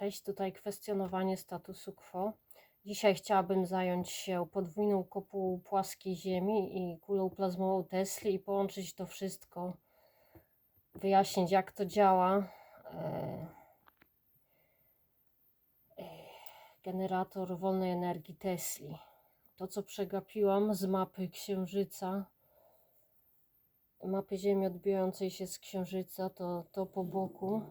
Cześć, tutaj kwestionowanie statusu quo. Dzisiaj chciałabym zająć się podwójną kopułą płaskiej Ziemi i kulą plazmową Tesli i połączyć to wszystko, wyjaśnić jak to działa. E, e, Generator wolnej energii Tesli. To, co przegapiłam z mapy Księżyca, mapy Ziemi odbijającej się z Księżyca, to to po boku.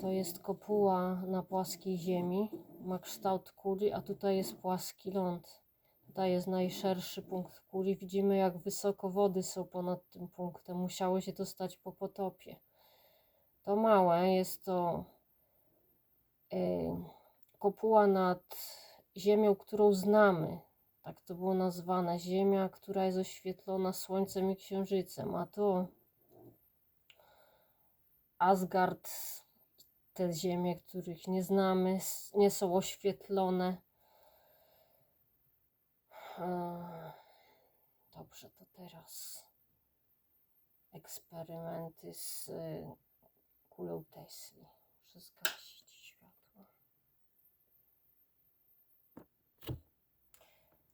To jest kopuła na płaskiej ziemi. Ma kształt kuli, a tutaj jest płaski ląd. Tutaj jest najszerszy punkt kuli. Widzimy, jak wysoko wody są ponad tym punktem. Musiało się to stać po potopie. To małe jest to yy, kopuła nad ziemią, którą znamy. Tak to było nazwane. Ziemia, która jest oświetlona słońcem i księżycem. A to Asgard te ziemie, których nie znamy, nie są oświetlone. Dobrze, to teraz eksperymenty z y, kulą Tesli. Muszę zgasić światło.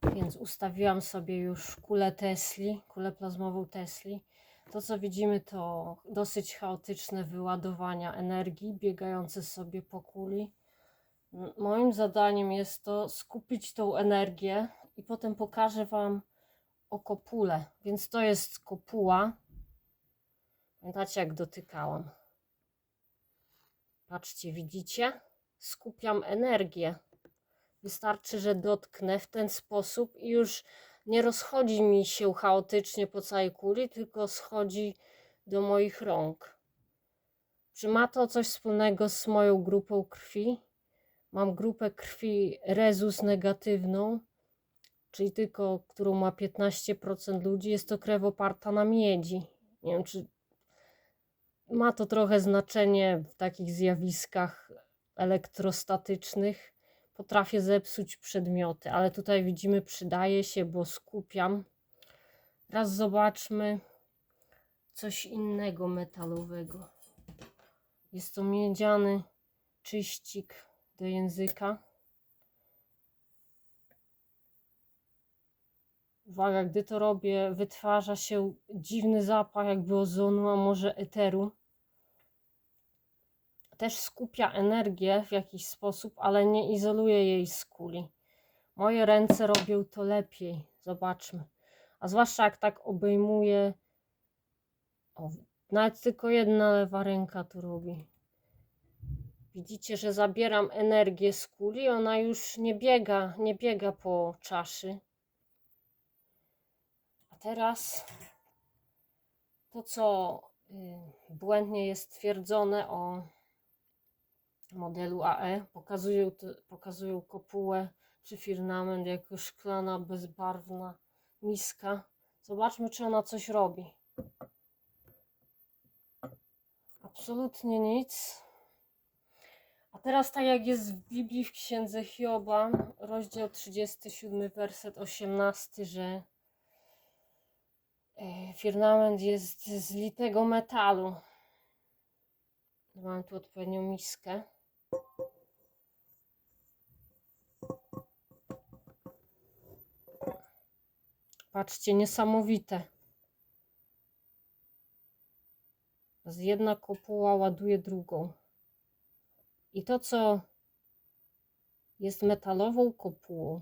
Więc ustawiłam sobie już kulę Tesli, kulę plazmową Tesli. To, co widzimy, to dosyć chaotyczne wyładowania energii biegające sobie po kuli. Moim zadaniem jest to skupić tą energię i potem pokażę Wam o kopule. Więc to jest kopuła. Pamiętacie, jak dotykałam? Patrzcie, widzicie? Skupiam energię. Wystarczy, że dotknę w ten sposób i już nie rozchodzi mi się chaotycznie po całej kuli, tylko schodzi do moich rąk. Czy ma to coś wspólnego z moją grupą krwi? Mam grupę krwi rezus negatywną, czyli tylko, którą ma 15% ludzi. Jest to krew oparta na miedzi. Nie wiem, czy ma to trochę znaczenie w takich zjawiskach elektrostatycznych. Potrafię zepsuć przedmioty, ale tutaj widzimy, przydaje się, bo skupiam. Raz zobaczmy coś innego metalowego. Jest to miedziany czyścik do języka. Uwaga, gdy to robię, wytwarza się dziwny zapach, jakby ozonu, a może eteru. Też skupia energię w jakiś sposób, ale nie izoluje jej z kuli. Moje ręce robią to lepiej. Zobaczmy. A zwłaszcza jak tak obejmuję. O, nawet tylko jedna lewa ręka to robi. Widzicie, że zabieram energię z kuli, ona już nie biega, nie biega po czaszy. A teraz to, co y, błędnie jest twierdzone o modelu AE, pokazują, pokazują kopułę czy firmament jako szklana, bezbarwna miska. Zobaczmy, czy ona coś robi. Absolutnie nic. A teraz, tak jak jest w Biblii w księdze Hioba, rozdział 37, werset 18, że e, firmament jest z litego metalu. Mam tu odpowiednią miskę. Patrzcie, niesamowite. Z jedna kopuła ładuje drugą. I to, co jest metalową kopułą,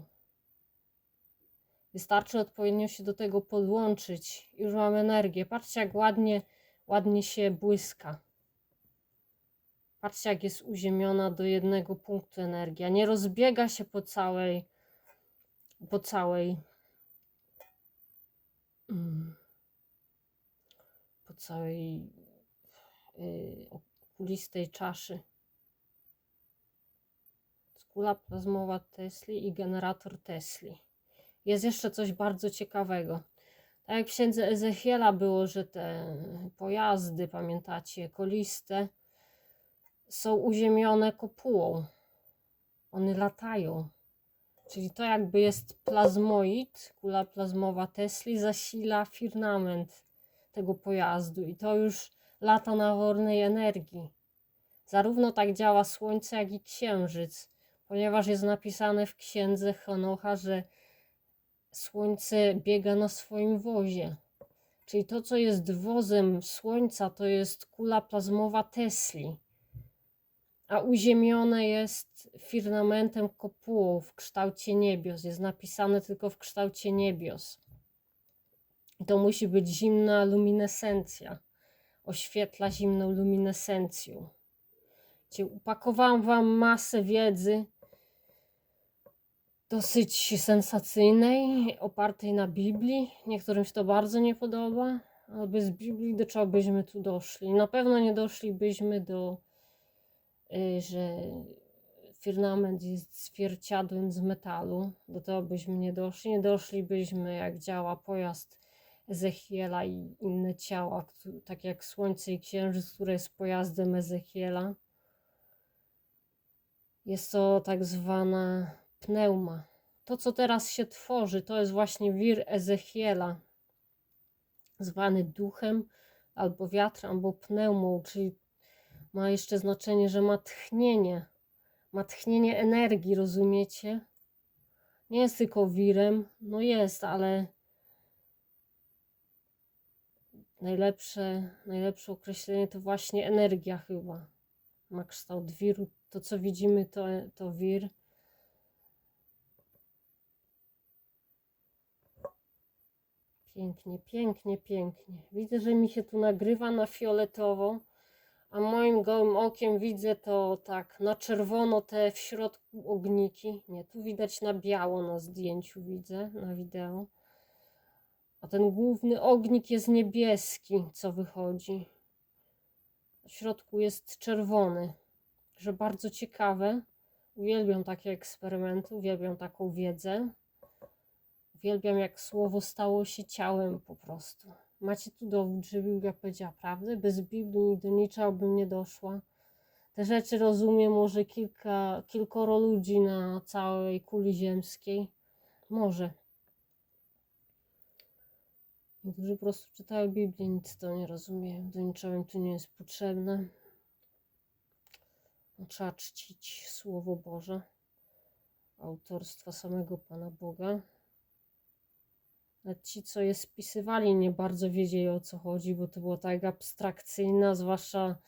wystarczy odpowiednio się do tego podłączyć. Już mam energię. Patrzcie, jak ładnie, ładnie się błyska. Patrzcie, jak jest uziemiona do jednego punktu energia. Nie rozbiega się po całej, po całej, mm, po całej yy, kulistej czaszy. Kula plazmowa Tesli i generator Tesli. Jest jeszcze coś bardzo ciekawego. Tak jak w księdze Ezechiela było, że te pojazdy, pamiętacie, koliste, są uziemione kopułą. One latają. Czyli to jakby jest plazmoid, kula plazmowa Tesli zasila firmament tego pojazdu i to już lata na wolnej energii. Zarówno tak działa Słońce, jak i Księżyc, ponieważ jest napisane w księdze Henocha, że Słońce biega na swoim wozie. Czyli to, co jest wozem Słońca, to jest kula plazmowa Tesli, a uziemione jest firmamentem kopułą w kształcie niebios. Jest napisane tylko w kształcie niebios. To musi być zimna luminescencja. Oświetla zimną luminescencją. Gdzie upakowałam Wam masę wiedzy, dosyć sensacyjnej, opartej na Biblii. Niektórym się to bardzo nie podoba, ale bez Biblii do czego byśmy tu doszli? Na pewno nie doszlibyśmy do, że firmament jest zwierciadłem z metalu. Do tego byśmy nie doszli. Nie doszlibyśmy, jak działa pojazd Ezechiela i inne ciała, tak jak Słońce i Księżyc, które jest pojazdem Ezechiela. Jest to tak zwana pneuma. To, co teraz się tworzy, to jest właśnie wir Ezechiela, zwany duchem, albo wiatrem, albo pneumą, czyli ma jeszcze znaczenie, że ma tchnienie, ma tchnienie energii, rozumiecie? Nie jest tylko wirem, no jest, ale najlepsze, najlepsze określenie to właśnie energia chyba. Ma kształt wiru. To, co widzimy, to, to wir. Pięknie, pięknie, pięknie. Widzę, że mi się tu nagrywa na fioletowo, a moim gołym okiem widzę to tak na czerwono te w środku ogniki. Nie, tu widać na biało na zdjęciu widzę, na wideo. A ten główny ognik jest niebieski, co wychodzi. W środku jest czerwony. Że bardzo ciekawe. Uwielbiam takie eksperymenty, uwielbiam taką wiedzę. Uwielbiam, jak słowo stało się ciałem po prostu. Macie tu dowód, że Biblia powiedziała prawdę? Bez Biblii do niczego bym nie doszła. Te rzeczy rozumie może kilka, kilkoro ludzi na całej kuli ziemskiej. Może. Niektórzy po prostu czytają Biblię, nic to nie rozumieją. Do niczego im tu nie jest potrzebne. No, Trzeba czcić Słowo Boże, autorstwa samego Pana Boga. Ci, co je spisywali, nie bardzo wiedzieli o co chodzi, bo to było tak abstrakcyjne, zwłaszcza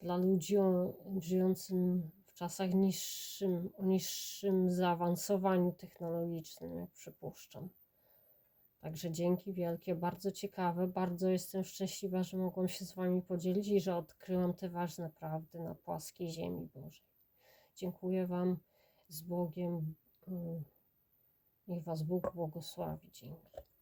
dla ludzi o, żyjącym w czasach niższym, o niższym zaawansowaniu technologicznym, jak przypuszczam. Także dzięki wielkie, bardzo ciekawe, bardzo jestem szczęśliwa, że mogłam się z Wami podzielić i że odkryłam te ważne prawdy na płaskiej ziemi Bożej. Dziękuję Wam z Bogiem. Mm. Niech Was Bóg błogosławi. Dzięki.